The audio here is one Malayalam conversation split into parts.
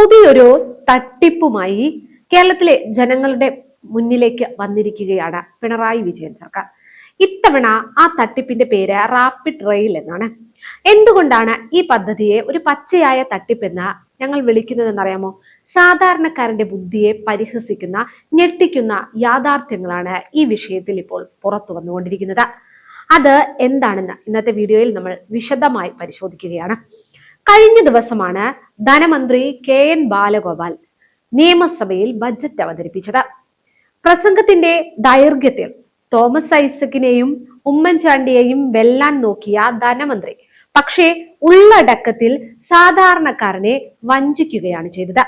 പുതിയൊരു തട്ടിപ്പുമായി കേരളത്തിലെ ജനങ്ങളുടെ മുന്നിലേക്ക് വന്നിരിക്കുകയാണ് പിണറായി വിജയൻ സർക്കാർ. ഇത്തവണ ആ തട്ടിപ്പിന്റെ പേര് റാപ്പിഡ് റെയിൽ എന്നാണ്. എന്തുകൊണ്ടാണ് ഈ പദ്ധതിയെ ഒരു പച്ചയായ തട്ടിപ്പെന്ന് ഞങ്ങൾ വിളിക്കുന്നതെന്നറിയാമോ? സാധാരണക്കാരന്റെ ബുദ്ധിയെ പരിഹസിക്കുന്ന ഞെട്ടിക്കുന്ന യാഥാർത്ഥ്യങ്ങളാണ് ഈ വിഷയത്തിൽ ഇപ്പോൾ പുറത്തു വന്നുകൊണ്ടിരിക്കുന്നത്. അത് എന്താണെന്ന് ഇന്നത്തെ വീഡിയോയിൽ നമ്മൾ വിശദമായി പരിശോധിക്കുകയാണ്. കഴിഞ്ഞ ദിവസമാണ് ധനമന്ത്രി കെ എൻ ബാലഗോപാൽ നിയമസഭയിൽ ബജറ്റ് അവതരിപ്പിച്ചത്. പ്രസംഗത്തിന്റെ ദൈർഘ്യത്തിൽ തോമസ് ഐസക്കിനെയും ഉമ്മൻചാണ്ടിയെയും വെല്ലാൻ നോക്കിയ ധനമന്ത്രി പക്ഷേ ഉള്ളടക്കത്തിൽ സാധാരണക്കാരനെ വഞ്ചിക്കുകയാണ് ചെയ്തത്.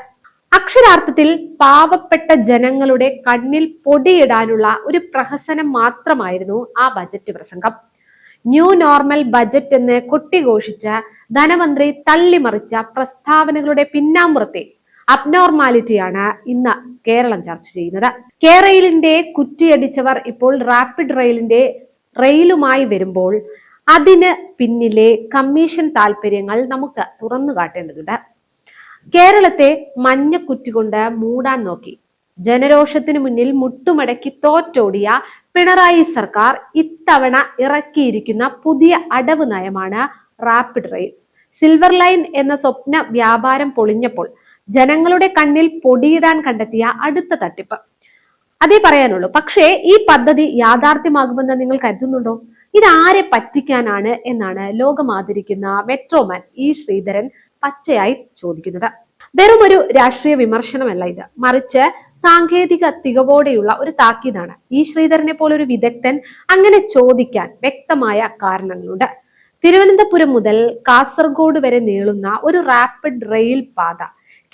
അക്ഷരാർത്ഥത്തിൽ പാവപ്പെട്ട ജനങ്ങളുടെ കണ്ണിൽ പൊടിയിടാനുള്ള ഒരു പ്രഹസനം മാത്രമായിരുന്നു ആ ബജറ്റ് പ്രസംഗം. ന്യൂ നോർമൽ ബജറ്റ് എന്ന് കൊട്ടിഘോഷിച്ച ധനമന്ത്രി തള്ളിമറിച്ച പ്രസ്താവനകളുടെ പിന്നാമ്പുറത്തെ അബ്നോർമാലിറ്റിയാണ് ഇന്ന് കേരളം ചർച്ച ചെയ്യുന്നത്. കേരളിന്റെ കുറ്റിയടിച്ചവർ ഇപ്പോൾ റാപ്പിഡ് റെയിലിന്റെ റെയിലുമായി വരുമ്പോൾ അതിന് പിന്നിലെ കമ്മീഷൻ താല്പര്യങ്ങൾ നമുക്ക് തുറന്നു കാട്ടേണ്ടതുണ്ട്. കേരളത്തെ മഞ്ഞക്കുറ്റി കൊണ്ട് മൂടാൻ നോക്കി. ജനരോഷത്തിന് മുന്നിൽ മുട്ടുമടക്കി തോറ്റോടിയ പിണറായി സർക്കാർ ഇത്തവണ ഇറക്കിയിരിക്കുന്ന പുതിയ അടവ് നയമാണ് റാപ്പിഡ് റെയിൽ സിൽവർ ലൈൻ എന്ന സ്വപ്ന വ്യാപാരം പൊളിഞ്ഞപ്പോൾ ജനങ്ങളുടെ കണ്ണിൽ പൊടിയിടാൻ കണ്ടെത്തിയ അടുത്ത തട്ടിപ്പ്. അതേ പറയാനുള്ളൂ. പക്ഷേ ഈ പദ്ധതി യാഥാർത്ഥ്യമാകുമെന്ന് നിങ്ങൾ കരുതുന്നുണ്ടോ? ഇതാരെ പറ്റിക്കാനാണ് എന്നാണ് ലോകമാതിരിക്കുന്ന മെട്രോമാൻ ഇ ശ്രീധരൻ പച്ചയായി ചോദിക്കുന്നത്. വെറും ഒരു രാഷ്ട്രീയ വിമർശനമല്ല ഇത്. മറിച്ച് സാങ്കേതിക തികവോടെയുള്ള ഒരു താക്കീതാണ് ഈ ശ്രീധരനെ പോലെ ഒരു വിദഗ്ധൻ അങ്ങനെ ചോദിക്കാൻ വ്യക്തമായ കാരണങ്ങളുണ്ട്. തിരുവനന്തപുരം മുതൽ കാസർഗോഡ് വരെ നീളുന്ന ഒരു റാപ്പിഡ് റെയിൽ പാത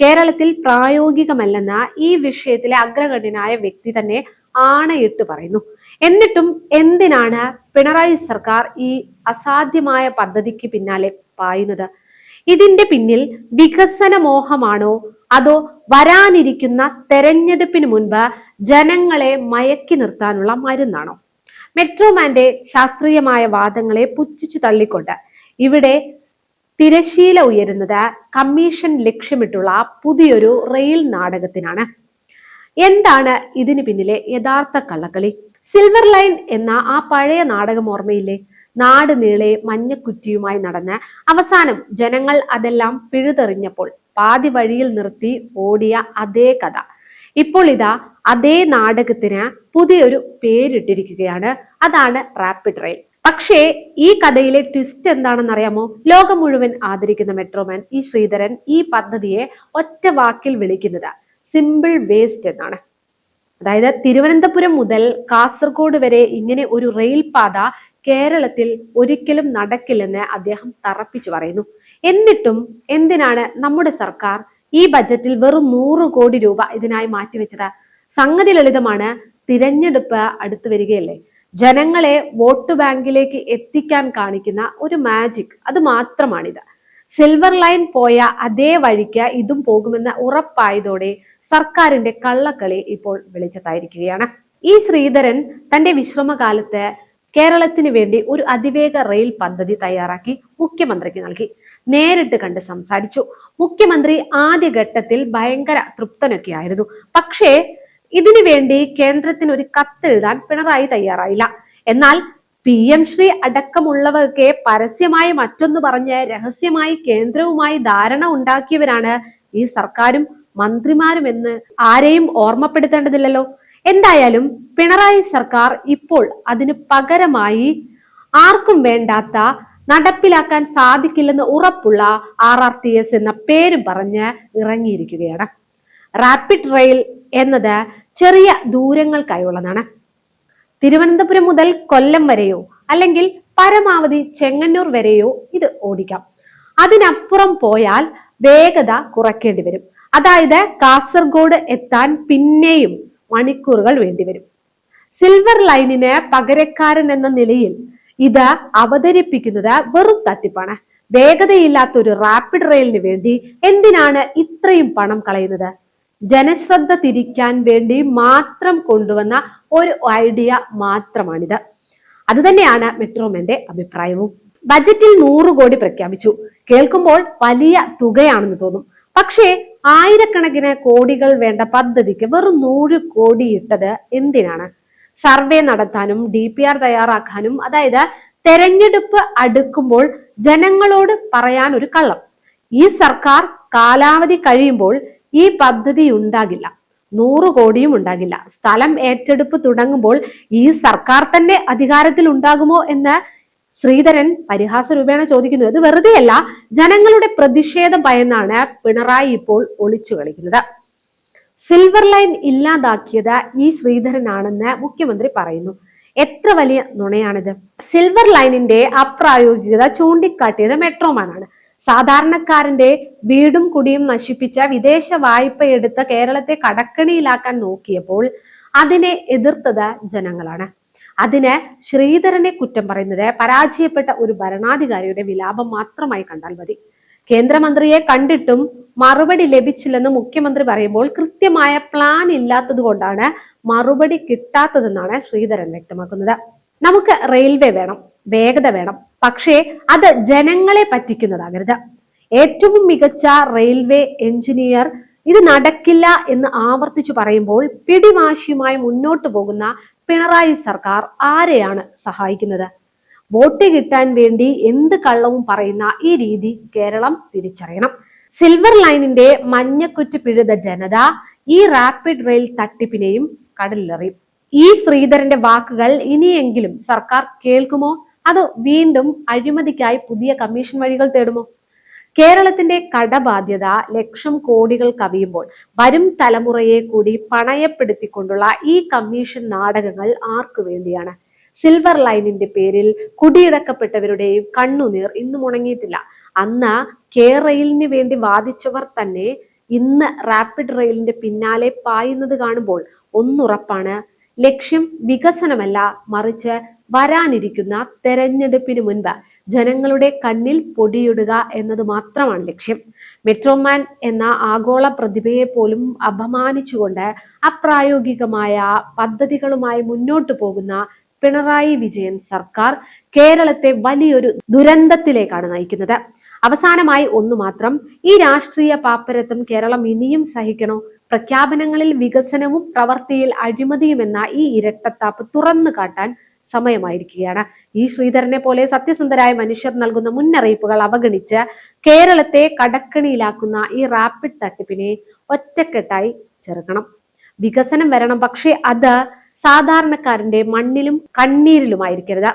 കേരളത്തിൽ പ്രായോഗികമല്ലെന്ന ഈ വിഷയത്തിലെ അഗ്രഗണ്യനായ വ്യക്തി തന്നെ ആണയിട്ട് പറയുന്നു. എന്നിട്ടും എന്തിനാണ് പിണറായി സർക്കാർ ഈ അസാധ്യമായ പദ്ധതിക്ക് പിന്നാലെ പായുന്നത്? ഇതിന്റെ പിന്നിൽ വികസന മോഹമാണോ അതോ വരാനിരിക്കുന്ന തെരഞ്ഞെടുപ്പിന് മുൻപ് ജനങ്ങളെ മയക്കി നിർത്താനുള്ള മരുന്നാണോ? മെട്രോമാന്റെ ശാസ്ത്രീയമായ വാദങ്ങളെ പുച്ഛിച്ചു തള്ളിക്കൊണ്ട് ഇവിടെ തിരശീല ഉയരുന്നത് കമ്മീഷൻ ലക്ഷ്യമിട്ടുള്ള പുതിയൊരു റെയിൽ നാടകത്തിനാണ്. എന്താണ് ഇതിന് പിന്നിലെ യഥാർത്ഥ കള്ളക്കളി? സിൽവർ ലൈൻ എന്ന ആ പഴയ നാടകം ഓർമ്മയില്ലേ? നാട് നീളെ മഞ്ഞക്കുറ്റിയുമായി നടന്ന് അവസാനം ജനങ്ങൾ അതെല്ലാം പിഴുതെറിഞ്ഞപ്പോൾ പാതി വഴിയിൽ നിർത്തി ഓടിയ അതേ കഥ. ഇപ്പോൾ ഇതാ അതേ നാടകത്തിന് പുതിയൊരു പേരിട്ടിരിക്കുകയാണ്. അതാണ് റാപ്പിഡ് റെയിൽ പക്ഷേ ഈ കഥയിലെ ട്വിസ്റ്റ് എന്താണെന്ന് അറിയാമോ ലോകം മുഴുവൻ ആദരിക്കുന്ന മെട്രോമാൻ ഈ ശ്രീധരൻ ഈ പദ്ധതിയെ ഒറ്റ വാക്കിൽ വിളിക്കുന്നത് സിമ്പിൾ വേസ്റ്റ് എന്നാണ്. അതായത് തിരുവനന്തപുരം മുതൽ കാസർഗോഡ് വരെ ഇങ്ങനെ ഒരു റെയിൽ പാത കേരളത്തിൽ ഒരിക്കലും നടക്കില്ലെന്ന് അദ്ദേഹം തറപ്പിച്ചു പറയുന്നു. എന്നിട്ടും എന്തിനാണ് നമ്മുടെ സർക്കാർ ഈ ബജറ്റിൽ വെറും നൂറ് കോടി രൂപ ഇതിനായി മാറ്റിവെച്ചത്? സംഗതി ലളിതമാണ്. തിരഞ്ഞെടുപ്പ് അടുത്തു വരികയല്ലേ? ജനങ്ങളെ വോട്ട് ബാങ്കിലേക്ക് എത്തിക്കാൻ കാണിക്കുന്ന ഒരു മാജിക് അത് മാത്രമാണിത്. സിൽവർ ലൈൻ പോയ അതേ വഴിക്ക് ഇതും പോകുമെന്ന് ഉറപ്പായതോടെ സർക്കാരിന്റെ കള്ളക്കളി ഇപ്പോൾ വെളിച്ചത്തായിരിക്കുകയാണ്. ഈ ശ്രീധരൻ തന്റെ വിശ്രമകാലത്ത് കേരളത്തിന് വേണ്ടി ഒരു അതിവേഗ റെയിൽ പദ്ധതി തയ്യാറാക്കി മുഖ്യമന്ത്രിക്ക് നൽകി. നേരിട്ട് കണ്ട് സംസാരിച്ചു. മുഖ്യമന്ത്രി ആദ്യഘട്ടത്തിൽ ഭയങ്കര തൃപ്തനൊക്കെ ആയിരുന്നു പക്ഷേ ഇതിനു വേണ്ടി കേന്ദ്രത്തിന് ഒരു കത്തെഴുതാൻ പിണറായി തയ്യാറായില്ല. എന്നാൽ പി എം ശ്രീ അടക്കമുള്ളവർക്ക് പരസ്യമായി മറ്റൊന്ന് പറഞ്ഞ് രഹസ്യമായി കേന്ദ്രവുമായി ധാരണ ഉണ്ടാക്കിയവരാണ് ഈ സർക്കാരും മന്ത്രിമാരും എന്ന് ആരെയും ഓർമ്മപ്പെടുത്തേണ്ടതില്ലല്ലോ. എന്തായാലും പിണറായി സർക്കാർ ഇപ്പോൾ അതിന് പകരമായി ആർക്കും വേണ്ടാത്ത നടപ്പിലാക്കാൻ സാധിക്കില്ലെന്ന് ഉറപ്പുള്ള ആർ ആർ ടി എസ് എന്ന പേര് പറഞ്ഞ് ഇറങ്ങിയിരിക്കുകയാണ്. റാപ്പിഡ് റെയിൽ എന്നത് ചെറിയ ദൂരങ്ങൾക്കായുള്ളതാണ്. തിരുവനന്തപുരം മുതൽ കൊല്ലം വരെയോ അല്ലെങ്കിൽ പരമാവധി ചെങ്ങന്നൂർ വരെയോ ഇത് ഓടിക്കാം. അതിനപ്പുറം പോയാൽ വേഗത കുറയ്ക്കേണ്ടി വരും. അതായത് കാസർഗോഡ് എത്താൻ പിന്നെയും മണിക്കൂറുകൾ വേണ്ടിവരും. സിൽവർ ലൈനിന് പകരക്കാരൻ എന്ന നിലയിൽ ഇത് അവതരിപ്പിക്കുന്നത് വെറും തട്ടിപ്പാണ്. വേഗതയില്ലാത്ത ഒരു റാപ്പിഡ് റെയിലിന് വേണ്ടി എന്തിനാണ് ഇത്രയും പണം കളയുന്നത്? ജനശ്രദ്ധ തിരിക്കാൻ വേണ്ടി മാത്രം കൊണ്ടുവന്ന ഒരു ഐഡിയ മാത്രമാണിത്. അത് തന്നെയാണ് മെട്രോമെന്റെ അഭിപ്രായവും. ബജറ്റിൽ നൂറ് കോടി പ്രഖ്യാപിച്ചു. കേൾക്കുമ്പോൾ വലിയ തുകയാണെന്ന് തോന്നും. പക്ഷേ ആയിരക്കണക്കിന് കോടികൾ വേണ്ട പദ്ധതിക്ക് വെറും നൂറ് കോടി ഇട്ടത് എന്തിനാണ്? സർവേ നടത്താനും ഡി പി ആർ തയ്യാറാക്കാനും അതായത് തെരഞ്ഞെടുപ്പ് അടുക്കുമ്പോൾ ജനങ്ങളോട് പറയാൻ ഒരു കള്ളം. ഈ സർക്കാർ കാലാവധി കഴിയുമ്പോൾ ഈ പദ്ധതി ഉണ്ടാകില്ല. നൂറ് കോടിയും ഉണ്ടാകില്ല. സ്ഥലം ഏറ്റെടുപ്പ് തുടങ്ങുമ്പോൾ ഈ സർക്കാർ തന്നെ അധികാരത്തിൽ ഉണ്ടാകുമോ എന്ന് ശ്രീധരൻ പരിഹാസ രൂപേണ ചോദിക്കുന്നു ഇത് വെറുതെയല്ല ജനങ്ങളുടെ പ്രതിഷേധം ഭയന്നാണ് പിണറായി ഇപ്പോൾ ഒളിച്ചു കളിക്കുന്നത്. സിൽവർ ലൈൻ ഇല്ലാതാക്കിയത് ഈ ശ്രീധരനാണെന്ന് മുഖ്യമന്ത്രി പറയുന്നു. എത്ര വലിയ നുണയാണിത്. സിൽവർ ലൈനിന്റെ അപ്രായോഗികത ചൂണ്ടിക്കാട്ടിയത് മെട്രോമാനാണ്. സാധാരണക്കാരന്റെ വീടും കുടിയും നശിപ്പിച്ച വിദേശ വായ്പ എടുത്ത് കേരളത്തെ കടക്കണിയിലാക്കാൻ നോക്കിയപ്പോൾ അതിനെ എതിർത്തത് ജനങ്ങളാണ്. അതിന് ശ്രീധരനെ കുറ്റം പറയുന്നത് പരാജയപ്പെട്ട ഒരു ഭരണാധികാരിയുടെ വിലാപം മാത്രമായി കണ്ടാൽ മതി. കേന്ദ്രമന്ത്രിയെ കണ്ടിട്ടും മറുപടി ലഭിച്ചില്ലെന്ന് മുഖ്യമന്ത്രി പറയുമ്പോൾ കൃത്യമായ പ്ലാൻ ഇല്ലാത്തത് കൊണ്ടാണ് മറുപടി കിട്ടാത്തതെന്നാണ് ശ്രീധരൻ വ്യക്തമാക്കുന്നത്. നമുക്ക് റെയിൽവേ വേണം വേഗത വേണം. പക്ഷേ അത് ജനങ്ങളെ പറ്റിക്കുന്നതാകരുത്. ഏറ്റവും മികച്ച റെയിൽവേ എഞ്ചിനീയർ ഇത് നടക്കില്ല എന്ന് ആവർത്തിച്ചു പറയുമ്പോൾ പിടിവാശിയുമായി മുന്നോട്ടു പോകുന്ന പിണറായി സർക്കാർ ആരെയാണ് സഹായിക്കുന്നത്? വോട്ട് കിട്ടാൻ വേണ്ടി എന്ത് കള്ളവും പറയുന്ന ഈ രീതി കേരളം തിരിച്ചറിയണം. സിൽവർ ലൈനിന്റെ മഞ്ഞക്കുറ്റി പിഴുത ജനത ഈ റാപ്പിഡ് റെയിൽ തട്ടിപ്പിനെയും കടലിലെറിയും. ഈ ശ്രീധരന്റെ വാക്കുകൾ ഇനിയെങ്കിലും സർക്കാർ കേൾക്കുമോ? അതോ വീണ്ടും അഴിമതിക്കായി പുതിയ കമ്മീഷൻ വഴികൾ തേടുമോ? കേരളത്തിന്റെ കടബാധ്യത ലക്ഷം കോടികൾ കവിയുമ്പോൾ വരും തലമുറയെ കൂടി പണയപ്പെടുത്തിക്കൊണ്ടുള്ള ഈ കമ്മീഷൻ നാടകങ്ങൾ ആർക്കു വേണ്ടിയാണ്? സിൽവർ ലൈനിന്റെ പേരിൽ കുടിയിറക്കപ്പെട്ടവരുടെയും കണ്ണുനീർ ഇന്നും ഉണങ്ങിയിട്ടില്ല. അന്ന് കെ റെയിലിന് വേണ്ടി വാദിച്ചവർ തന്നെ ഇന്ന് റാപ്പിഡ് റെയിലിന്റെ പിന്നാലെ പായുന്നത് കാണുമ്പോൾ ഒന്നുറപ്പാണ് ലക്ഷ്യം വികസനമല്ല മറിച്ച് വരാനിരിക്കുന്ന തെരഞ്ഞെടുപ്പിന് മുൻപ് ജനങ്ങളുടെ കണ്ണിൽ പൊടിയിടുക എന്നത് മാത്രമാണ് ലക്ഷ്യം. മെട്രോമാൻ എന്ന ആഗോള പ്രതിഭയെ പോലും അപമാനിച്ചുകൊണ്ട് അപ്രായോഗികമായ പദ്ധതികളുമായി മുന്നോട്ടു പോകുന്ന പിണറായി വിജയൻ സർക്കാർ കേരളത്തെ വലിയൊരു ദുരന്തത്തിലേക്കാണ് നയിക്കുന്നത്. അവസാനമായി ഒന്നു മാത്രം ഈ രാഷ്ട്രീയ പാപ്പരത്വം കേരളം ഇനിയും സഹിക്കണോ? പ്രഖ്യാപനങ്ങളിൽ വികസനവും പ്രവൃത്തിയിൽ അഴിമതിയും എന്ന ഈ ഇരട്ടത്താപ്പ് തുറന്നു കാട്ടാൻ സമയമായിരിക്കുകയാണ്. ഈ ശ്രീധരനെ പോലെ സത്യസന്ധരായ മനുഷ്യർ നൽകുന്ന മുന്നറിയിപ്പുകൾ അവഗണിച്ച് കേരളത്തെ കടക്കണിയിലാക്കുന്ന ഈ റാപ്പിഡ് തട്ടിപ്പിനെ ഒറ്റക്കെട്ടായി ചെറുക്കണം. വികസനം വരണം പക്ഷേ അത് സാധാരണക്കാരന്റെ മണ്ണിലും കണ്ണീരിലുമായിരിക്കരുത്.